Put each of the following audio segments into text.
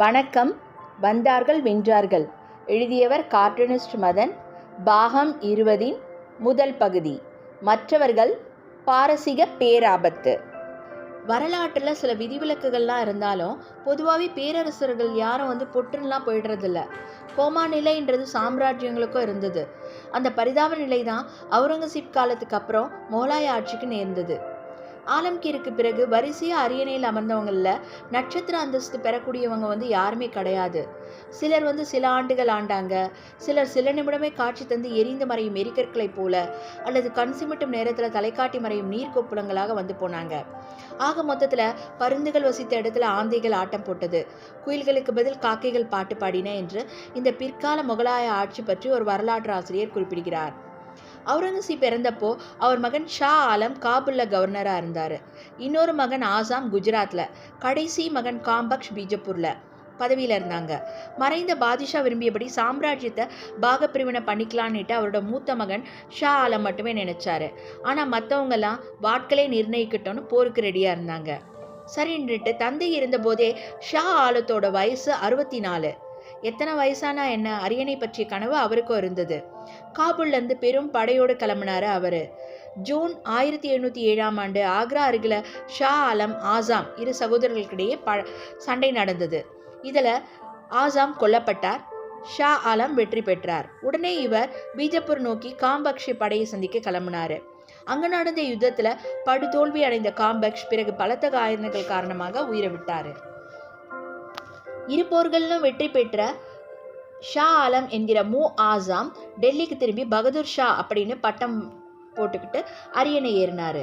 வணக்கம் வந்தார்கள் வென்றார்கள். எழுதியவர் கார்ட்டூனிஸ்ட் மதன் பாகம் இருபதின் முதல் பகுதி. மற்றவர்கள் பாரசீக பேராபத்து. வரலாற்றில் சில விதிவிலக்குகள்லாம் இருந்தாலும் பொதுவாகவே பேரரசர்கள் யாரும் வந்து பொட்டுன்னெலாம் போயிடுறதில்ல. கோமா நிலைன்றது சாம்ராஜ்யங்களுக்கும் இருந்தது. அந்த பரிதாப நிலை தான் அவுரங்கசீப் காலத்துக்கு அப்புறம் மோலாய ஆட்சிக்கு நேர்ந்தது. ஆலம்கீருக்கு பிறகு வரிசையாக அரியணையில் அமர்ந்தவங்களில் நட்சத்திர அந்தஸ்து பெறக்கூடியவங்க வந்து யாருமே கிடையாது. சிலர் வந்து சில ஆண்டுகள் ஆண்டாங்க. சிலர் சில நிமிடமே காட்சி தந்து எரிந்து மறையும் எரிக்கற்களைப் போல அல்லது கண் சிமிட்டும் நேரத்தில் தலைக்காட்டி மறையும் நீர் கொப்புளங்களாக வந்து போனாங்க. ஆக மொத்தத்தில் பருந்துகள் வசித்த இடத்துல ஆந்தைகள் ஆட்டம் போட்டது. குயில்களுக்கு பதில் காக்கைகள் பாட்டு பாடின என்று இந்த பிற்கால முகலாய ஆட்சி பற்றி ஒரு வரலாற்று ஆசிரியர் குறிப்பிடுகிறார். அவுரங்கசீப் இறந்தப்போ அவர் மகன் ஷா ஆலம் காபுல்ல கவர்னராக இருந்தார். இன்னொரு மகன் ஆசாம் குஜராத்தில் கடைசி மகன் காம்பக்ஷ் பீஜப்பூரில் பதவியில் இருந்தாங்க. மறைந்த பாதிஷா விரும்பியபடி சாம்ராஜ்யத்தை பாகப்பிரிவினை பண்ணிக்கலான்னுட்டு அவரோட மூத்த மகன் ஷா ஆலம் மட்டுமே நினைச்சாரு. ஆனால் மற்றவங்கெல்லாம் வாட்களே நிர்ணயிக்கட்டும்னு போருக்கு ரெடியாக இருந்தாங்க. சரின்னுட்டு தந்தை இருந்தபோதே ஷா ஆலத்தோட வயசு அறுபத்தி நாலு எத்தனை வயசானா என்ன? அரியணை பற்றிய கனவு அவருக்கும் இருந்தது. காபூல்லேருந்து பெரும் படையோடு கிளம்பினார் அவர். ஜூன் ஆயிரத்தி எழுநூற்றி ஏழாம் ஆண்டு ஆக்ரா அருகில் ஷா ஆலம் ஆசாம் இரு சகோதரர்களுக்கிடையே ப சண்டை நடந்தது. இதில் ஆசாம் கொல்லப்பட்டார் ஷா ஆலம் வெற்றி பெற்றார். உடனே இவர் பீஜப்பூர் நோக்கி காம்பக்ஷி படையை சந்திக்க கிளம்பினார். அங்கு நடந்த யுத்தத்தில் படுதோல்வி அடைந்த காம்பக்ஷ் பிறகு பலத்த காயங்கள் காரணமாக உயிரை விட்டார். இரு போர்களிலும் வெற்றி பெற்ற ஷா ஆலம் என்கிற மு ஆசாம் டெல்லிக்கு திரும்பி பகதூர் ஷா அப்படின்னு பட்டம் போட்டுக்கிட்டு அரியணை ஏறினார்.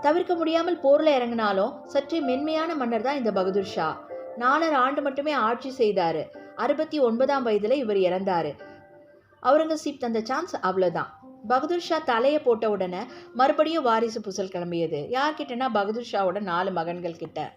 தவிர்க்க முடியாமல் போரில் இறங்கினாலும் சற்றே மென்மையான மன்னர் தான் இந்த பகதூர் ஷா. நாலரை ஆண்டு மட்டுமே ஆட்சி செய்தார். அறுபத்தி ஒன்பதாம் வயதில் இவர் இறந்தார். அவுரங்கசீப் தந்த சான்ஸ் அவ்வளோதான் பகதூர் ஷா தலையை போட்ட உடனே மறுபடியும் வாரிசு புசல் கிளம்பியது. யார்கிட்டனா பகதூர் ஷாவோட நாலு மகன்கள் கிட்ட.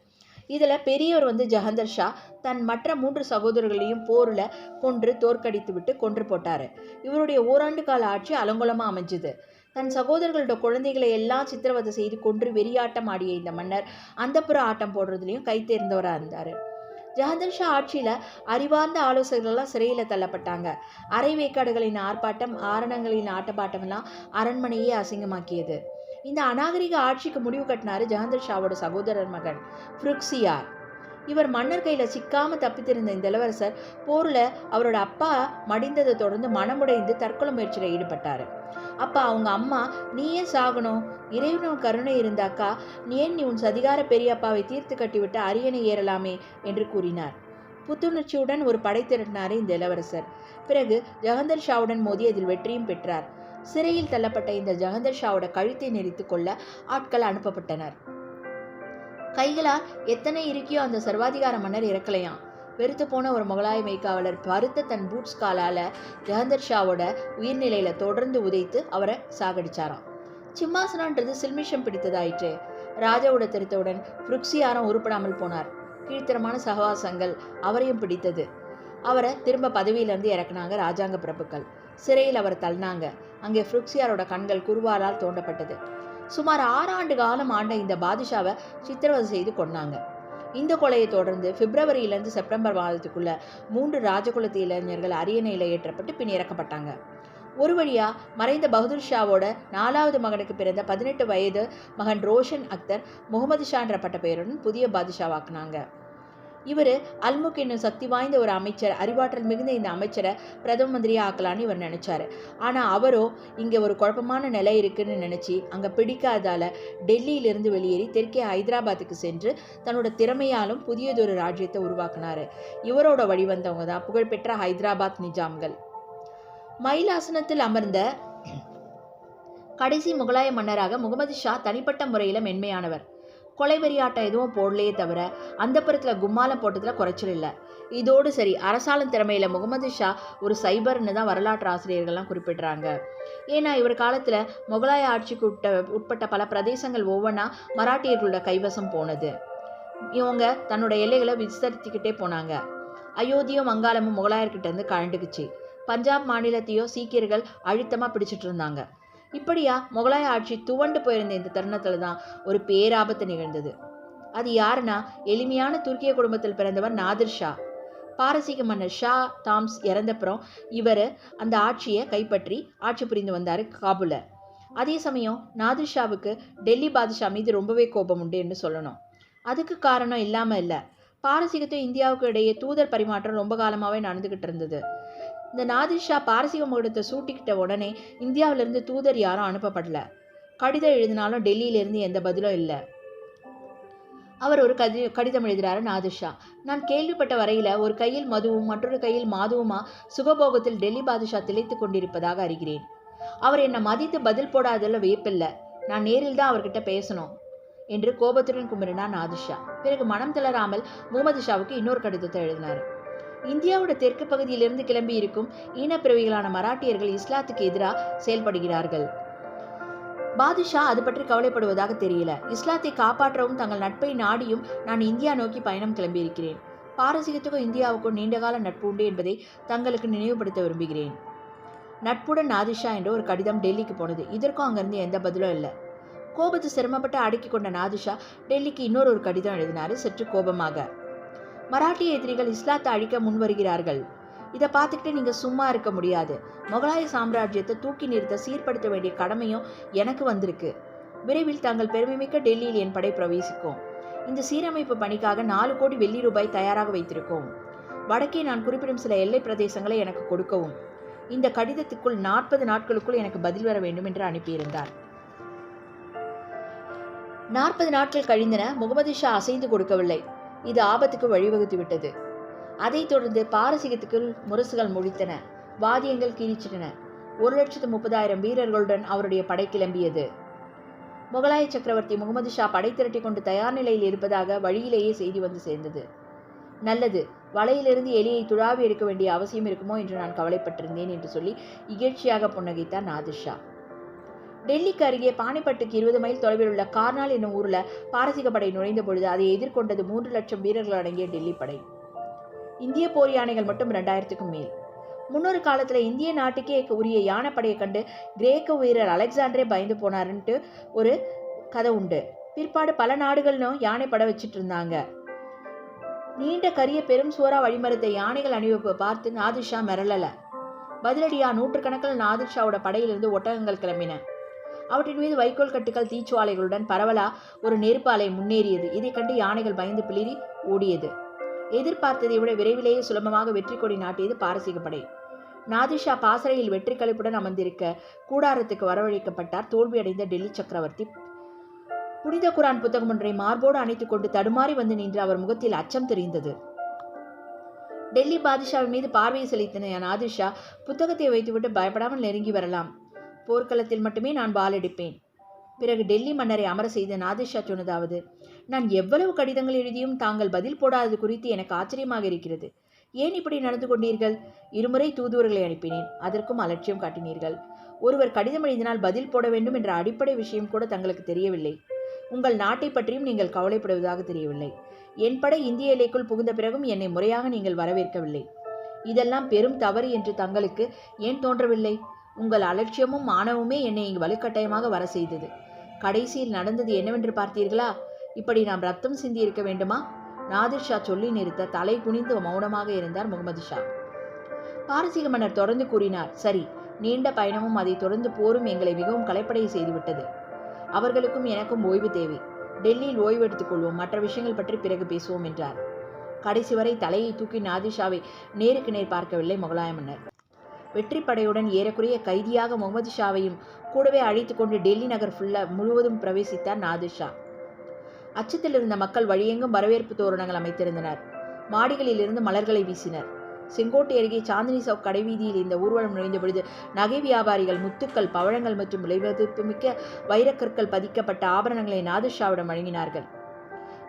இதில் பெரியவர் வந்து ஜஹந்தர் ஷா தன் மற்ற மூன்று சகோதரர்களையும் போரில் கொன்று தோற்கடித்து விட்டு கொன்று போட்டார். இவருடைய ஓராண்டு கால ஆட்சி அலங்கோலமாக அமைஞ்சுது. தன் சகோதரர்களோட குழந்தைகளை எல்லாம் சித்திரவதை செய்து கொன்று வெறியாட்டம் ஆடிய இந்த மன்னர் அந்தப்புற ஆட்டம் போடுறதுலையும் கைத்தேர்ந்தவராக இருந்தார். ஜஹந்தர் ஷா ஆட்சியில் அறிவார்ந்த ஆலோசகர்கள்லாம் சிறையில் தள்ளப்பட்டாங்க. அரை வேக்காடுகளின் ஆர்ப்பாட்டம் ஆரணங்களின் ஆட்டப்பாட்டமெல்லாம் அரண்மனையே அசிங்கமாக்கியது. இந்த அநாகரிக ஆட்சிக்கு முடிவு கட்டினார் ஜஹந்தர் ஷாவோட சகோதரர் மகன் ஃப்ருக்ஸியார் இவர் மன்னர் கையில் சிக்காமல் தப்பித்திருந்த இந்த இளவரசர் போரில் அவரோட அப்பா மடிந்ததை தொடர்ந்து மனமுடைந்து தற்கொலை முயற்சியில் ஈடுபட்டார். அப்போ அவங்க அம்மா நீயே சாகணும்? இறைவனும் கருணை இருந்தாக்கா நீ ஏன் நீ உன் சதிகார பெரியப்பாவை தீர்த்து கட்டிவிட்டு அரியணை ஏறலாமே? என்று கூறினார். புத்துணர்ச்சியுடன் ஒரு படை திரட்டினார் இந்த இளவரசர். பிறகு ஜெகந்தர் ஷாவுடன் மோதி அதில் வெற்றியும் பெற்றார். சிறையில் தள்ளப்பட்ட இந்த ஜகந்தர் ஷாவோட கழுத்தை நெறித்து கொள்ள ஆட்கள் அனுப்பப்பட்டனர். கைகளால் எத்தனை இருக்கியோ அந்த சர்வாதிகார மன்னர் இறக்கலையாம். வெறுத்து போன ஒரு முகலாய மெய்க்காவலர் பருத்த தன் பூட்ஸ் காலால் ஜஹந்தர் ஷாவோட உயிர்நிலையில் தொடர்ந்து உதைத்து அவரை சாகடிச்சாராம். சிம்மாசனன்றது சில்மிஷம் பிடித்ததாயிற்று. ராஜாவோட திருத்தவுடன் ஃப்ருக்சியாரம் உருப்படாமல் போனார். கீழ்த்தரமான சகவாசங்கள் அவரையும் பிடித்தது. அவரை திரும்ப பதவியிலேருந்து இறக்குனாங்க ராஜாங்க பிரபுக்கள். சிறையில் அவர் தள்ளினாங்க. அங்கே ஃப்ருக்ஸியாரோட கண்கள் குருவாலால் தோண்டப்பட்டது. சுமார் ஆறாண்டு காலம் ஆண்ட இந்த பாதுஷாவை சித்திரவதை செய்து கொண்டாங்க இந்த கொலையை தொடர்ந்து பிப்ரவரியிலேருந்து செப்டம்பர் மாதத்துக்குள்ள மூன்று ராஜகுலத்து இளைஞர்கள் அரியணையில் ஏற்றப்பட்டு பின் இறக்கப்பட்டாங்க. ஒரு வழியாக மறைந்த பகதூர் ஷாவோட நாலாவது மகனுக்கு பிறந்த பதினெட்டு வயது மகன் ரோஷன் அக்தர் முகமது ஷான்ற பட்ட பெயருடன் புதிய பாதுஷாவாக்குனாங்க. இவர் அல்முக் என்னும் சக்தி வாய்ந்த ஒரு அமைச்சர் அறிவாற்றல் மிகுந்த இந்த அமைச்சரை பிரதம மந்திரியாக ஆக்கலான்னு இவர் நினச்சாரு. ஆனால் அவரோ இங்கே ஒரு குழப்பமான நிலை இருக்குன்னு நினச்சி அங்கே பிடிக்காதால டெல்லியிலிருந்து வெளியேறி தெற்கே ஹைதராபாத்துக்கு சென்று தன்னோட திறமையாலும் புதியதொரு ராஜ்யத்தை உருவாக்குனார். இவரோட வழிவந்தவங்க தான் புகழ்பெற்ற ஹைதராபாத் நிஜாம்கள். மயிலாசனத்தில் அமர்ந்த கடைசி முகலாய மன்னராக முகமது ஷா தனிப்பட்ட முறையில் மென்மையானவர். கொலைவெறியாட்டம் எதுவும் போடலையே தவிர அந்த புறத்தில் கும்மாலம் போட்டதில் குறைச்சல் இல்லை. இதோடு சரி அரசாளும் திறமையில் முகமது ஷா ஒரு சைபர்னு தான் வரலாற்று ஆசிரியர்கள்லாம் குறிப்பிடுறாங்க. ஏன்னா இவர் காலத்தில் முகலாய ஆட்சிக்கு உட்பட்ட உட்பட்ட பல பிரதேசங்கள் ஒவ்வொன்றா மராட்டியர்களோட கைவசம் போனது. இவங்க தன்னோட எல்லைகளை விஸ்தரித்துக்கிட்டே போனாங்க. அயோத்தியும் வங்காளமும் முகலாயர்கிட்டேருந்து கழண்டுக்குச்சு. பஞ்சாப் மாநிலத்தையோ சீக்கியர்கள் அழுத்தமாக பிடிச்சிட்டு இருந்தாங்க. இப்படியா முகலாய ஆட்சி துவண்டு போயிருந்த இந்த தருணத்தில் தான் ஒரு பேராபத்து நிகழ்ந்தது. அது யாருன்னா எளிமையான துருக்கிய குடும்பத்தில் பிறந்தவர் நாதிர் ஷா. பாரசீக மன்னர் ஷா தாம்ஸ் இறந்தப்புறம் இவர் அந்த ஆட்சியை கைப்பற்றி ஆட்சி புரிந்து வந்தார் காபூல. அதே சமயம் நாதிர் ஷாவுக்கு டெல்லி பாதுஷா மீது ரொம்பவே கோபம் உண்டுன்னு சொல்லணும். அதுக்கு காரணம் இல்லாமல் இல்லை. பாரசீகத்தையும் இந்தியாவுக்கு இடையே தூதர் பரிமாற்றம் ரொம்ப காலமாகவே நடந்துக்கிட்டு இருந்தது. இந்த நாதிர்ஷா பாரசீக முகூடத்தை சூட்டிக்கிட்ட உடனே இந்தியாவிலிருந்து தூதர் யாரும் அனுப்பப்படல. கடிதம் எழுதினாலும் டெல்லியிலிருந்து எந்த பதிலும் இல்லை. அவர் ஒரு கதி கடிதம் எழுதுகிறாரு நாதிர் நான் கேள்விப்பட்ட வரையில் ஒரு கையில் மதுவும் மற்றொரு கையில் மாதுவுமா சுகபோகத்தில் டெல்லி பாதுஷா திளைத்து கொண்டிருப்பதாக அறிகிறேன். அவர் என்னை மதித்து பதில் போடாததில் வியப்பில்லை. நான் நேரில் தான் அவர்கிட்ட பேசணும் என்று கோபத்துடன் கும்பிடினார் நாதிஷா பிறகு மனம் தளராமல் முகமது ஷாவுக்கு இன்னொரு கடிதத்தை எழுதினார். இந்தியாவோட தெற்கு பகுதியிலிருந்து கிளம்பி இருக்கும் ஈனப்பிறவிகளான மராட்டியர்கள் இஸ்லாத்துக்கு எதிராக செயல்படுகிறார்கள். பாதுஷா அது பற்றி கவலைப்படுவதாக தெரியல. இஸ்லாத்தை காப்பாற்றவும் தங்கள் நட்பை நாடியும் நான் இந்தியா நோக்கி பயணம் கிளம்பியிருக்கிறேன். பாரசீகத்துக்கும் இந்தியாவுக்கும் நீண்டகால நட்பு உண்டு என்பதை தங்களுக்கு நினைவுபடுத்த விரும்புகிறேன். நட்புடன் நாதிஷா என்ற ஒரு கடிதம் டெல்லிக்கு போனது. இதற்கும் அங்கிருந்து எந்த பதிலும் இல்லை. கோபத்தை சிரமப்பட்டு அடக்கி கொண்ட நாதிஷா டெல்லிக்கு இன்னொரு ஒரு கடிதம் எழுதினார். சற்று கோபமாக. மராட்டிய எதிரிகள் இஸ்லாத்தை அழிக்க முன்வருகிறார்கள். இதை பார்த்துக்கிட்டு நீங்கள் சும்மா இருக்க முடியாது. முகலாய சாம்ராஜ்யத்தை தூக்கி நிறுத்த சீர்படுத்த வேண்டிய கடமையும் எனக்கு வந்திருக்கு. விரைவில் தாங்கள் பெருமைமிக்க டெல்லியில் என் படை பிரவேசிக்கும். இந்த சீரமைப்பு பணிக்காக நாலு கோடி வெள்ளி ரூபாய் தயாராக வைத்திருக்கோம். வடக்கே நான் குறிப்பிடும் சில எல்லை பிரதேசங்களை எனக்கு கொடுக்கவும். இந்த கடிதத்துக்குள் நாற்பது நாட்களுக்குள் எனக்கு பதில் வர வேண்டும் என்று அனுப்பியிருந்தார். நாற்பது நாட்கள் கழிந்தன முகமது ஷா அசைந்து கொடுக்கவில்லை. இது ஆபத்துக்கு வழிவகுத்து விட்டது அதைத் தொடர்ந்து பாரசீகத்துக்குள் முரசுகள் முழித்தன. வாத்தியங்கள் கீழிச்சிட்டன. ஒரு லட்சத்து முப்பதாயிரம் வீரர்களுடன் அவருடைய படை கிளம்பியது. முகலாய சக்கரவர்த்தி முகமது ஷா படை திரட்டி கொண்டு தயார் நிலையில் இருப்பதாக வழியிலேயே செய்தி வந்து சேர்ந்தது. நல்லது வலையிலிருந்து எலியை துழாவி எடுக்க வேண்டிய அவசியம் இருக்குமோ என்று நான் கவலைப்பட்டிருந்தேன் என்று சொல்லி இகழ்ச்சியாக புன்னகைத்தார் நாதிர்ஷா டெல்லிக்கு அருகே பானிப்பட்டுக்கு இருபது மைல் தொலைவில் உள்ள கார்னால் என்னும் ஊரில் பாரசீக படை நுழைந்த பொழுது அதை எதிர்கொண்டது மூன்று லட்சம் வீரர்கள் அடங்கிய டெல்லி படை. இந்திய போர் யானைகள் மட்டும் ரெண்டாயிரத்துக்கும் மேல். முன்னொரு காலத்தில் இந்திய நாட்டுக்கே உரிய யானைப்படையை கண்டு கிரேக்க வீரர் அலெக்சாண்டரே பயந்து போனாருன்ட்டு ஒரு கதை உண்டு. பிற்பாடு பல நாடுகளும் யானை பட இருந்தாங்க. நீண்ட கரிய பெரும் சுவரா வழிமரத்தை யானைகள் அணிவகுப்பை பார்த்து நாதிர்ஷா மிரளலை. பதிலடியா நூற்றுக்கணக்கில் நாதிர்ஷாவோட படையிலிருந்து ஒட்டகங்கள் கிளம்பின. அவற்றின் மீது வைக்கோல் கட்டுகள் தீச்சுவாலைகளுடன் பரவலா ஒரு நெருப்பாலை முன்னேறியது. இதை கண்டு யானைகள் பயந்து பிளிரி ஓடியது. எதிர்பார்த்ததை விட விரைவிலேயே சுலபமாக வெற்றி கொடி நாட்டியது பாரசீக படை. நாதிஷா பாசறையில் வெற்றி கழிப்புடன் அமர்ந்திருக்க கூடாரத்துக்கு வரவழைக்கப்பட்டார். தோல்வியடைந்த டெல்லி சக்கரவர்த்தி. புனித குரான் புத்தகம் ஒன்றை மார்போடு அணைத்துக் கொண்டு தடுமாறி வந்து நின்று அவர் முகத்தில் அச்சம் தெரிந்தது. டெல்லி பாதிஷாவின் மீது பார்வையை செலுத்தின நாதிஷா புத்தகத்தை வைத்துவிட்டு பயப்படாமல் நெருங்கி வரலாம். போர்க்களத்தில் மட்டுமே நான் பாலடிப்பேன் பிறகு டெல்லி மன்னரை அமர செய்த நாதிஷா சொன்னதாவது நான் எவ்வளவு கடிதங்கள் எழுதியும் தாங்கள் பதில் போடாதது குறித்து எனக்கு ஆச்சரியமாக இருக்கிறது. ஏன் இப்படி நடந்து கொண்டீர்கள்? இருமுறை தூதுவர்களை அனுப்பினேன். அதற்கும் அலட்சியம் காட்டினீர்கள். ஒருவர் கடிதம் எழுதினால் பதில் போட வேண்டும் என்ற அடிப்படை விஷயம் கூட தங்களுக்கு தெரியவில்லை. உங்கள் நாட்டை பற்றியும் நீங்கள் கவலைப்படுவதாக தெரியவில்லை. என் படை இந்திய எல்லைக்குள் புகுந்த பிறகும் என்னை முறையாக நீங்கள் வரவேற்கவில்லை. இதெல்லாம் பெரும் தவறு என்று தங்களுக்கு ஏன் தோன்றவில்லை? உங்கள் அலட்சியமும் மானவுமே என்னை இங்கு வலுக்கட்டாயமாக வர செய்தது கடைசியில் நடந்தது என்னவென்று பார்த்தீர்களா? இப்படி நாம் ரத்தம் சிந்தி இருக்க வேண்டுமா? நாதிர் ஷா சொல்லி நிறுத்த தலை குனிந்து மௌனமாக இருந்தார் முகமது ஷா. பாரசீக மன்னர் தொடர்ந்து கூறினார் சரி நீண்ட பயணமும் அதை தொடர்ந்து போரும். எங்களை மிகவும் கலைப்படைய செய்துவிட்டது. அவர்களுக்கும் எனக்கும் ஓய்வு தேவை. டெல்லியில் ஓய்வு எடுத்துக் கொள்வோம். மற்ற விஷயங்கள் பற்றி பிறகு பேசுவோம் என்றார். கடைசி வரை தலையை தூக்கி நாதிஷாவை நேருக்கு நேர் பார்க்கவில்லை முகலாய மன்னர். வெற்றி படையுடன் ஏறக்குறைய கைதியாக முகமது ஷாவையும் கூடவே அழைத்து கொண்டு டெல்லி நகர் ஃபுல்லா முழுவதும் பிரவேசித்தார் நாதிர் ஷா. அச்சத்தில் இருந்த மக்கள் வழியெங்கும் வரவேற்பு தோரணங்கள் அமைத்திருந்தனர். மாடிகளில் இருந்து மலர்களை வீசினர். செங்கோட்டை அருகே சாந்தினி சவுக் கடைவீதியில் இந்த ஊர்வலம் நுழைந்த பொழுது நகை வியாபாரிகள் முத்துக்கள் பவழங்கள் மற்றும் விளைவதிப்புமிக்க வைரக்கற்கள் பதிக்கப்பட்ட ஆபரணங்களை நாதுஷாவிடம் வழங்கினார்கள்.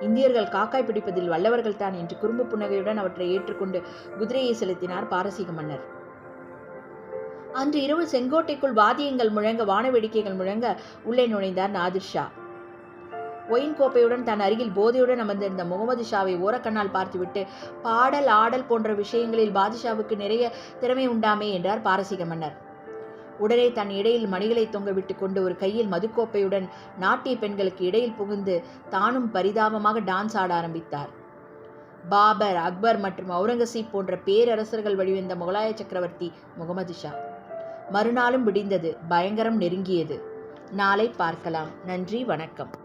இந்தியர்கள் காக்காய் பிடிப்பதில் வல்லவர்கள் தான் என்று குறும்பு புன்னகையுடன் அவற்றை ஏற்றுக்கொண்டு குதிரையை செலுத்தினார் பாரசீக மன்னர். அன்று இரவு செங்கோட்டைக்குள் வாத்தியங்கள் முழங்க வானவேடிக்கைகள் முழங்க உள்ளே நுழைந்தார் நாதிர் ஷா. ஒயின் கோப்பையுடன் தன் அருகில் போதையுடன் அமர்ந்திருந்த முகமது ஷாவை ஓரக்கண்ணால் பார்த்துவிட்டு பாடல் ஆடல் போன்ற விஷயங்களில் பாதுஷாவுக்கு நிறைய திறமை உண்டாமே என்றார் பாரசீக மன்னர். உடனே தன் இடையில் மணிகளை தொங்கவிட்டு கொண்டு ஒரு கையில் மதுக்கோப்பையுடன் நாட்டிய பெண்களுக்கு இடையில் புகுந்து தானும் பரிதாபமாக டான்ஸ் ஆட ஆரம்பித்தார். பாபர் அக்பர் மற்றும் அவுரங்கசீப் போன்ற பேரரசர்கள் வழிவந்த முகலாய சக்கரவர்த்தி முகமது ஷா. மறுநாளும் விடிந்தது. பயங்கரம் நெருங்கியது. நாளை பார்க்கலாம். நன்றி வணக்கம்.